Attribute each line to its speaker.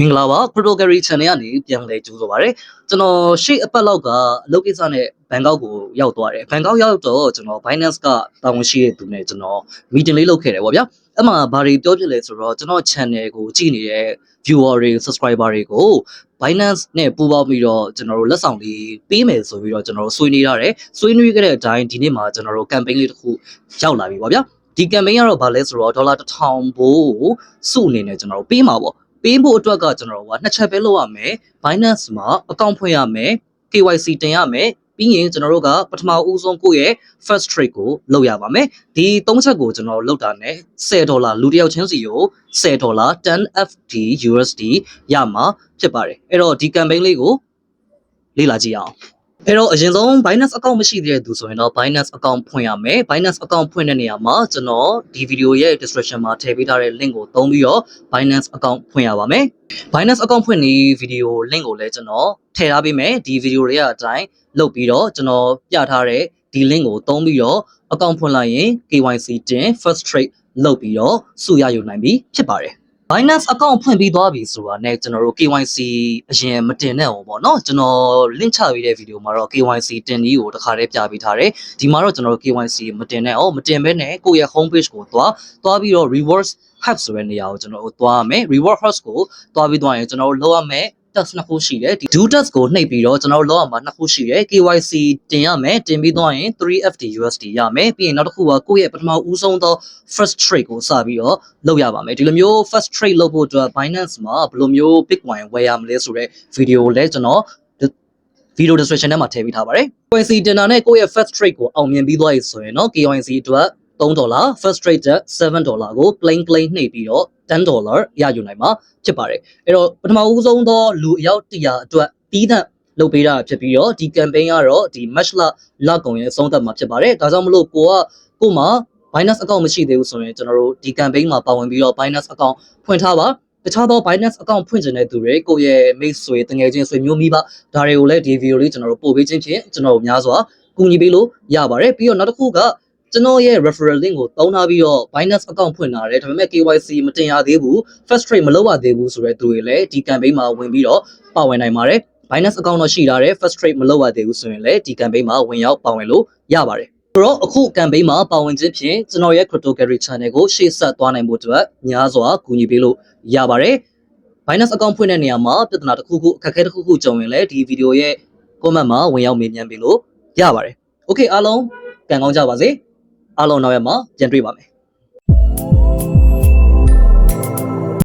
Speaker 1: မင်္ဂလာပါ Cryptocurrency Channel ကနေပြန်လည်ကြိုဆိုပါရစေကျွန်တော်ရှေ့အပတ်လောက်ကအလုပ်ကိစ္စနဲ့ဘန်ကောက်ကိုရောက်သွားတယ်ဘန်ကောက်ရောက်တော့ကျွန်တော် Binance ကတာဝန်ရှိတဲ့သူနဲ့ကျွန်တော် meeting လေးလုပ်ခဲ့တယ်ပေါ့ဗျာအဲ့မှာဘာတွေပြောပြလဲဆိုတော့ကျွန်တော် channel ကိုကြည့်နေတဲ့ viewer တွေ subscriber တွေကို Binance နဲ့ပူးပေါင်းပြီးတော့ကျွန်တော်တို့လက်ဆောင်လေးပေးမယ်ဆိုပြီးတော့ကျွန်တော်တို့ဆွေးနွေးရတယ်ဆွေးနွေးခဲ့တဲ့အတိုင်းဒီနေ့မှာကျွန်တော်တို့ campaign လေးတစ်ခုရောက်လာပြီပေါ့ဗျာဒီ campaign ကတော့ဘာလဲဆိုတော့ဒေါ်လာ1000ဘိုးစုအနေနဲ့ကျွန်တော်တို့ပေးမှာပေါ့ ပေးဖို့အတွက်ကကျွန်တော်တို့ကနှစ်ချက်ပဲလုပ်ရမယ် Binance မှာ account ဖွင့်ရမယ် KYC တင်ရမယ်ပြီးရင်ကျွန်တော်တို့ကပထမဦးဆုံးကိုယ့်ရဲ့ first trade ကိုလုပ်ရပါမယ်ဒီသုံးချက်ကိုကျွန်တော်တို့လုပ်တာ ਨੇ 10ဒေါ်လာလူတစ်ယောက်ချင်းစီကို10ဒေါ်လာ 10FD USD ရမှာဖြစ်ပါတယ်အဲ့တော့ဒီ campaign လေးကိုလေ့လာကြည့်အောင် အဲ့တော့အရင်ဆုံး Binance account မရှိသေးတဲ့သူဆိုရင်တော့ Binance account ဖွင့်ရမယ် Binance account ဖွင့်တဲ့နေရာမှာကျွန်တော်ဒီ video ရဲ့ description မှာထည့်ပေးထားတဲ့ link ကိုသုံးပြီးတော့ Binance account ဖွင့်ရပါမယ် Binance account ဖွင့်နေ video link ကိုလည်းကျွန်တော်ထည့်ထားပေးမယ်ဒီ video တွေကအတိုင်းလုပ်ပြီးတော့ကျွန်တော်ပြထားတဲ့ဒီ link ကိုသုံးပြီးတော့ account ဖွင့်လိုက်ရင် KYC တင် first trade လုပ်ပြီးတော့စုရယူနိုင်ပြီဖြစ်ပါတယ် Binance account ဖွင့်ပြီးသွားပြီဆိုတာနဲ့ကျွန်တော်တို့ KYC အရင်မတင်တဲ့ဟောပေါ့နော်ကျွန်တော် link ချပေးတဲ့ video မှာတော့ KYC တင်နည်းကိုတစ်ခါတည်းပြပေးထားတယ်ဒီမှာတော့ကျွန်တော်တို့ KYC မတင်နဲ့ဟောမတင်ဘဲနဲ့ကိုယ့်ရဲ့ home page ကိုသွားသွားပြီးတော့ rewards hub ဆိုတဲ့နေရာကိုကျွန်တော်တို့သွားရမယ် reward hub ကိုသွားပြီးသွားရင်ကျွန်တော်တို့လောက်ရမယ် task နှစ်ခုရှိတယ်ဒီ do task ကိုနှိပ်ပြီးတော့ကျွန်တော်တို့လောက်ရမှာနှစ်ခုရှိတယ် KYC တင်ရမယ်တင်ပြီးသွားရင် 3FD USD ရမယ်ပြီးရင်နောက်တစ်ခုကကိုယ့်ရဲ့ပထမဦးဆုံးသော first trade ကိုစပြီးတော့လုပ်ရပါမယ်ဒီလိုမျိုး first trade လုပ်ဖို့အတွက် Binance မှာဘယ်လိုမျိုး Bitcoin ဝယ်ရမလဲဆိုတဲ့ video ကိုလည်းကျွန်တော် video description ထဲမှာထည့်ပေးထားပါတယ် KYC တင်တာနဲ့ကိုယ့်ရဲ့ first trade ကိုအောင်မြင်ပြီးသွားပြီဆိုရင်တော့ KYC အတွက် 3ဒေါ်လာ first trade တက်7ဒေါ်လာကို plain plain နှိပ်ပြီးတော့10ဒေါ်လာရယူနိုင်မှာဖြစ်ပါတယ်အဲ့တော့ပထမဦးဆုံးသောလူအယောက်100အတွက်ပြီးတဲ့လုပ်ပေးတာဖြစ်ပြီးတော့ဒီ campaign ကတော့ဒီ match လလကုန်ရဲ့အဆုံးသတ်မှာဖြစ်ပါတယ်ဒါကြောင့်မလို့ကိုကကို့မှာ Binance account မရှိသေးဘူးဆိုရင်ကျွန်တော်တို့ဒီ campaign မှာပါဝင်ပြီးတော့ Binance account ဖွင့်ထားပါတခြားသော Binance account ဖွင့်ချင်တဲ့သူတွေကိုယ့်ရဲ့မိတ်ဆွေတငယ်ချင်းဆွေမျိုးမိဘဒါတွေကိုလည်းဒီ video လေးကျွန်တော်တို့ပို့ပေးခြင်းဖြင့်ကျွန်တော်တို့များစွာကူညီပေးလို့ရပါတယ်ပြီးတော့နောက်တစ်ခုက ကျွန်တော်ရဲ့ referral link ကိုတောင်းထားပြီးတော့ Binance account ဖွင့်လာတယ်ဒါပေမဲ့ KYC မတင်ရသေးဘူး first trade မလုပ်ရသေးဘူးဆိုတဲ့သူတွေလည်းဒီ campaign မှာဝင်ပြီးတော့ပါဝင်နိုင်ပါတယ် Binance account တော့ရှိထားတယ် first trade မလုပ်ရသေးဘူးဆိုရင်လည်းဒီ campaign မှာဝင်ရောက်ပါဝင်လို့ရပါတယ်ဆိုတော့အခု campaign မှာပါဝင်ခြင်းဖြင့်ကျွန်တော်ရဲ့ cryptocurrency channel ကိုရှေ့ဆက်သွားနိုင်ဖို့အတွက်များစွာကူညီပေးလို့ရပါတယ် Binance account ဖွင့်တဲ့နေရာမှာပြဿနာတစ်ခုခုအခက်အခဲတစ်ခုခုကြုံရင်လည်းဒီ video ရဲ့ comment မှာဝင်ရောက်မေးမြန်းပေးလို့ရပါတယ် Okay အားလုံးကံကောင်းကြပါစေ အားလုံးနောက်ရက်မှာပြန်တွေ့ပါမယ်